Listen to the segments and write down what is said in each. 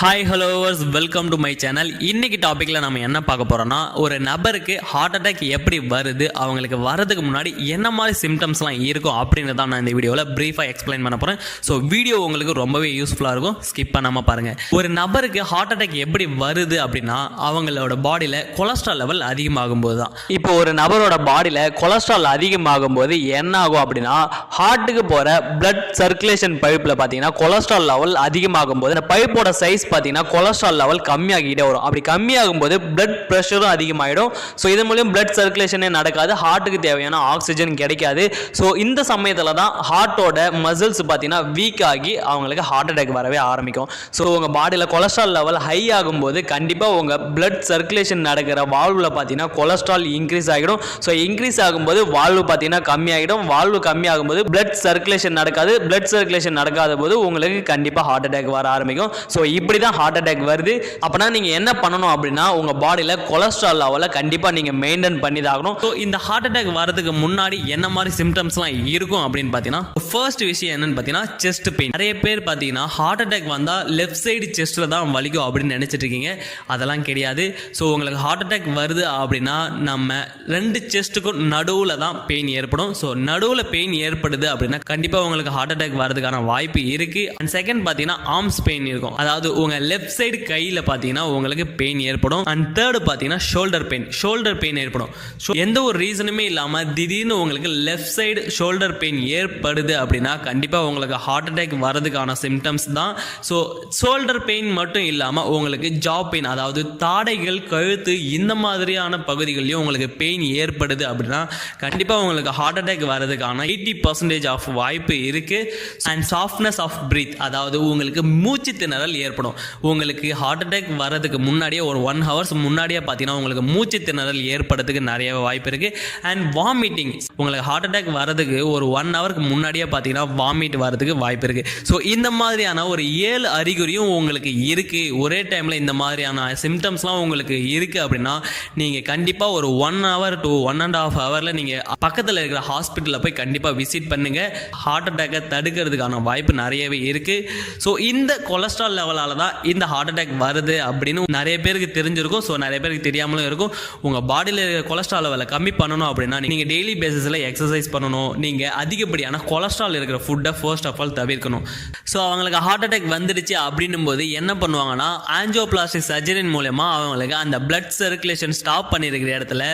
Hi hellovers welcome to my channel இன்னைக்கு டாப்பிக்கில் நம்ம என்ன பார்க்க போகிறோம்னா ஒரு நபருக்கு ஹார்ட் அட்டாக் எப்படி வருது அவங்களுக்கு வரதுக்கு முன்னாடி என்ன மாதிரி சிம்டம்ஸ்லாம் இருக்கும் அப்படின்னு தான் நான் இந்த வீடியோவில் ப்ரீஃபாக எக்ஸ்பிளைன் பண்ண போகிறேன் ஸோ வீடியோ உங்களுக்கு ரொம்பவே யூஸ்ஃபுல்லாக இருக்கும். ஸ்கிப் பண்ணாமல் பாருங்கள் ஒரு நபருக்கு ஹார்ட் அட்டாக் எப்படி வருது அப்படின்னா அவங்களோட பாடியில் கொலஸ்ட்ரால் லெவல் அதிகமாகும் போது தான். இப்போ ஒரு நபரோட பாடியில் கொலஸ்ட்ரால் அதிகமாகும் போது என்ன ஆகும் அப்படின்னா ஹார்ட்டுக்கு போகிற பிளட் சர்க்குலேஷன் பைப்பில் பார்த்தீங்கன்னா கொலஸ்ட்ரால் லெவல் அதிகமாகும் போது அந்த பைப்போட சைஸ் பார்த்தீங்கன்னா கொலஸ்ட்ரால் லெவல் கம்மியாகிட்டே வரும். அப்படி கம்மியாகும் போது பிளட் ப்ரெஷரும் அதிகமாகிடும் ஸோ இதன் மூலியம் பிளட் சர்க்குலேஷனே நடக்காது. ஹார்ட்டுக்கு தேவையான ஆக்சிஜன் கிடைக்காது. ஸோ இந்த சமயத்தில் தான் ஹார்ட்டோட மசில்ஸ் பார்த்தீங்கன்னா வீக் ஆகி அவங்களுக்கு ஹார்ட் அட்டாக் வரவே ஆரம்பிக்கும். ஸோ உங்கள் பாடியில் கொலஸ்ட்ரால் லெவல் ஹை ஆகும்போது கண்டிப்பாக உங்கள் பிளட் சர்க்குலேஷன் நடக்கிற வால்வில் பார்த்தீங்கன்னா கொலஸ்ட்ரால் இன்க்ரீஸ் ஆகிடும். ஸோ இன்க்ரீஸ் ஆகும்போது வால்வு பார்த்தீங்கன்னா கம்மியாகிடும். வால்வு கம்மியாகும்போது பிளட் சர்க்குலேஷன் நடக்காது. பிளட் சர்க்குலேஷன் நடக்காத போது உங்களுக்கு கண்டிப்பாக ஹார்ட் அட்டாக் வர ஆரம்பிக்கும். ஸோ இப்படி தான் ஹார்ட் அட்டாக் வருது. அப்படின்னா நீங்கள் என்ன பண்ணணும் அப்படின்னா உங்கள் பாடியில் கொலஸ்ட்ரால் லெவலை கண்டிப்பாக நீங்கள் மெயின்டைன் பண்ணி தான் ஆகணும் ஸோ இந்த ஹார்ட் அட்டாக் வரதுக்கு முன்னாடி என்ன மாதிரி சிம்டம்ஸ்லாம் இருக்கும் அப்படின்னு பார்த்தீங்கன்னா ஃபர்ஸ்ட் விஷயம் என்னன்னு பார்த்தீங்கன்னா செஸ்ட் பெயின் நிறைய பேர் பார்த்தீங்கன்னா ஹார்ட் அட்டாக் வந்தால் லெஃப்ட் சைடு செஸ்ட்டில் தான் வலிக்கும் அப்படின்னு நினச்சிட்டு இருக்கீங்க. அதெல்லாம் கிடையாது. ஸோ உங்களுக்கு ஹார்ட் அட்டாக் வருது அப்படின்னா நம்ம ரெண்டு செஸ்ட்டுக்கும் நடுவில் தான் பெயின் ஏற்படும். ஸோ நடுவில் பெயின் ஏற்படுது அப்படின்னா கண்டிப்பாக உங்களுக்கு ஹார்ட் அட்டாக் வரதுக்கான வாய்ப்பு இருக்குது அண்ட் செகண்ட் பார்த்தீங்கன்னா ஆர்ம்ஸ் பெயின் இருக்கும். அதாவது உங்கள் லெஃப்ட் சைடு கையில் பார்த்தீங்கன்னா உங்களுக்கு பெயின் ஏற்படும். அண்ட் தேர்டு பார்த்தீங்கன்னா ஷோல்டர் பெயின் ஷோல்டர் பெயின் ஏற்படும். ஸோ எந்த ஒரு ரீசனுமே இல்லாமல் திடீர்னு உங்களுக்கு லெஃப்ட் சைடு ஷோல்டர் பெயின் ஏற்படுது அப்படின்னா கண்டிப்பாக உங்களுக்கு ஹார்ட் அட்டாக் வரதுக்கான சிம்டம்ஸ் தான். ஸோ ஷோல்டர் பெயின் மட்டும் இல்லாமல் உங்களுக்கு ஜா பெயின் அதாவது தாடைகள் கழுத்து இந்த மாதிரியான பகுதிகளையும் உங்களுக்கு பெயின் ஏற்படுது அப்படின்னா கண்டிப்பாக உங்களுக்கு ஹார்ட் அட்டாக் வரதுக்கான எயிட்டி பர்சன்டேஜ் ஆஃப் வாய்ப்பு இருக்குது அண்ட் சாஃப்ட்னஸ் ஆஃப் பிரீத் அதாவது உங்களுக்கு மூச்சு திணறல் ஏற்படும். உங்களுக்கு ஹார்ட் அட்டாக் வரதுக்கு முன்னாடியே ஒரு ஒன் ஹவர்ஸ் முன்னாடியே பார்த்தீங்கன்னா உங்களுக்கு மூச்சு திணறல் ஏற்படுறதுக்கு நிறைய வாய்ப்பு இருக்குது அண்ட் வாமிட்டிங் உங்களுக்கு ஹார்ட் அட்டாக் வரதுக்கு ஒரு ஒன் ஹவருக்கு முன்னாடியே பார்த்தீங்கன்னா வாமிட் வரதுக்கு வாய்ப்பு இருக்குது ஸோ இந்த மாதிரியான ஒரு ஏழு அறிகுறியும் உங்களுக்கு இருக்குது ஒரே டைமில் இந்த மாதிரியான சிம்டம்ஸ்லாம் உங்களுக்கு இருக்குது அப்படின்னா நீங்கள் கண்டிப்பாக ஒரு one hour to one and half ஹவரில் நீங்கள் பக்கத்தில் இருக்கிற ஹாஸ்பிட்டலில் போய் கண்டிப்பாக விசிட் பண்ணுங்கள் ஹார்ட் அட்டாக்கை தடுக்கிறதுக்கான வாய்ப்பு நிறையவே இருக்குது ஸோ இந்த கொலஸ்ட்ரால் லெவலால் தான் இந்த ஹார்ட் அட்டாக் வருது அப்படின்னு நிறைய பேருக்கு தெரிஞ்சிருக்கும். ஸோ நிறைய பேருக்கு தெரியாமலும் இருக்கும். உங்கள் பாடியில் இருக்கிற கொலஸ்ட்ரால் லெவலை கம்மி பண்ணணும் அப்படின்னா நீங்கள் டெய்லி பேசிஸில் எக்ஸசைஸ் பண்ணணும். நீங்கள் அதிகப்படியான கொலஸ்ட்ரால் இருக்கிற ஃபுட்டை ஃபர்ஸ்ட் ஆஃப் ஆல் தவிர்க்கணும். ஸோ அவங்களுக்கு ஹார்ட் அட்டாக் வந்துடுச்சு அப்படின்னும் போது என்ன பண்ணுவாங்கன்னா ஆஞ்சியோபிளாஸ்டிக் சர்ஜரின் மூலயமா அவங்களுக்கு அந்த பிளட் சர்க்குலேஷன் ஸ்டாப் பண்ணியிருக்கிற இடத்துல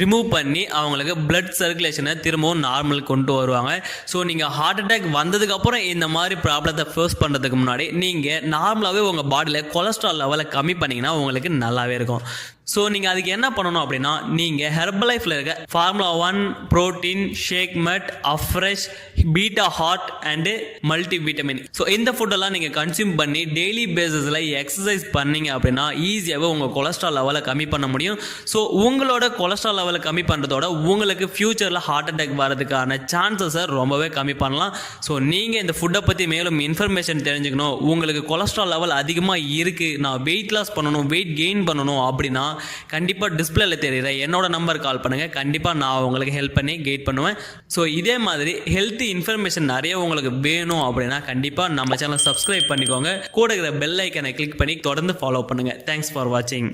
ரிமூவ் பண்ணி அவங்களுக்கு பிளட் சர்க்குலேஷனை திரும்பவும் நார்மல் கொண்டு வருவாங்க. ஸோ நீங்கள் ஹார்ட் அட்டாக் வந்ததுக்கப்புறம் இந்த மாதிரி ப்ராப்ளத்தை ஃபேஸ் பண்ணுறதுக்கு முன்னாடி நீங்கள் நார்மலாகவே உங்கள் பாடியில் கொலஸ்ட்ரால் லெவலை கம்மி பண்ணிங்கன்னா உங்களுக்கு நல்லாவே இருக்கும். ஸோ நீங்கள் அதுக்கு என்ன பண்ணணும் அப்படின்னா நீங்கள் ஹெர்பல் லைஃப்பில் இருக்க ஃபார்முலா ஒன் ப்ரோட்டீன் ஷேக் மட் அஃப்ரெஷ் பீட்டா ஹாட் அண்டு மல்டி விட்டமின் ஸோ இந்த ஃபுட்டெல்லாம் நீங்கள் கன்சியூம் பண்ணி டெய்லி பேசிஸில் எக்ஸசைஸ் பண்ணீங்க அப்படின்னா ஈஸியாகவே உங்கள் கொலஸ்ட்ரால் லெவலை கம்மி பண்ண முடியும். ஸோ உங்களோட கொலஸ்ட்ரால் லெவலை கம்மி பண்ணுறதோட உங்களுக்கு ஃப்யூச்சரில் ஹார்ட் அட்டாக் வரதுக்கான சான்சஸை ரொம்பவே கம்மி பண்ணலாம். ஸோ நீங்கள் இந்த ஃபுட்டை பற்றி மேலும் இன்ஃபர்மேஷன் தெரிஞ்சுக்கணும். உங்களுக்கு கொலஸ்ட்ரால் லெவல் அதிகமாக இருக்குது நான் வெயிட் லாஸ் பண்ணணும் வெயிட் கெயின் பண்ணணும் அப்படின்னா கண்டிப்பாக டிஸ்பிளேல தெரியுற என்னோட நம்பர் கால் பண்ணுங்கள் கண்டிப்பாக நான் உங்களுக்கு ஹெல்ப் பண்ணி கைட் பண்ணுவேன். ஸோ இதே மாதிரி ஹெல்த் இன்ஃபர்மேஷன் நிறைய உங்களுக்கு வேணும் அப்படின்னா கண்டிப்பாக நம்ம சேனல் சப்ஸ்கிரைப் பண்ணிக்கோங்க. கூட இருக்கிற பெல் ஐக்கனை கிளிக் பண்ணி தொடர்ந்து ஃபாலோ பண்ணுங்கள் தேங்க்ஸ் ஃபார் வாட்சிங்